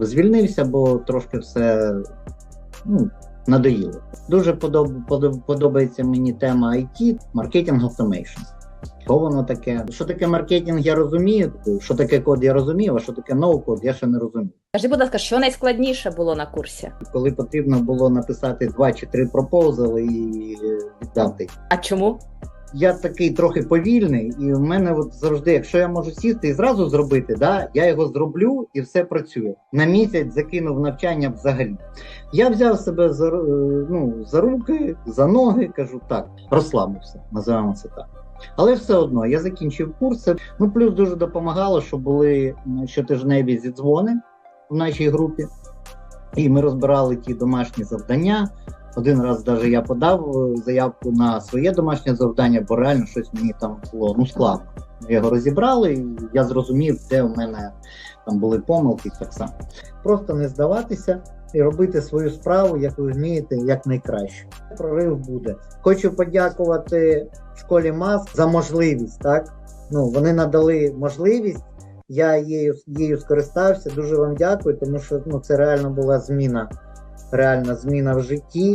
Звільнився, бо трошки все ну, надоїло. Дуже подоб, подоб, подобається мені тема IT, маркетинг automation. Що воно таке? Що таке маркетинг, я розумію. Що таке код, я розумію, а що таке ноу-код, я ще не розумію. Скажи, будь ласка, що найскладніше було на курсі? Коли потрібно було написати два чи три пропозали і віддати. А чому? Я такий трохи повільний, і в мене от завжди, якщо я можу сісти і зразу зробити, да, я його зроблю і все працює. На місяць закинув навчання взагалі. Я взяв себе за, е, ну, за руки, за ноги, кажу так, розслабився, називаємо це так. Але все одно я закінчив курси. Ну плюс дуже допомагало, що були щотижневі зідзвони в нашій групі, і ми розбирали ті домашні завдання. Один раз даже я подав е, заявку на своє домашнє завдання, бо реально щось мені там було ну складно. Його розібрали, і я зрозумів, де в мене там були помилки так само. Просто не здаватися і робити свою справу, як ви вмієте, як найкраще. Прорив буде. Хочу подякувати школі МАС за можливість. Так ну вони надали можливість. Я її, її скористався. Дуже вам дякую, тому що ну це реально була зміна реальна зміна в житті.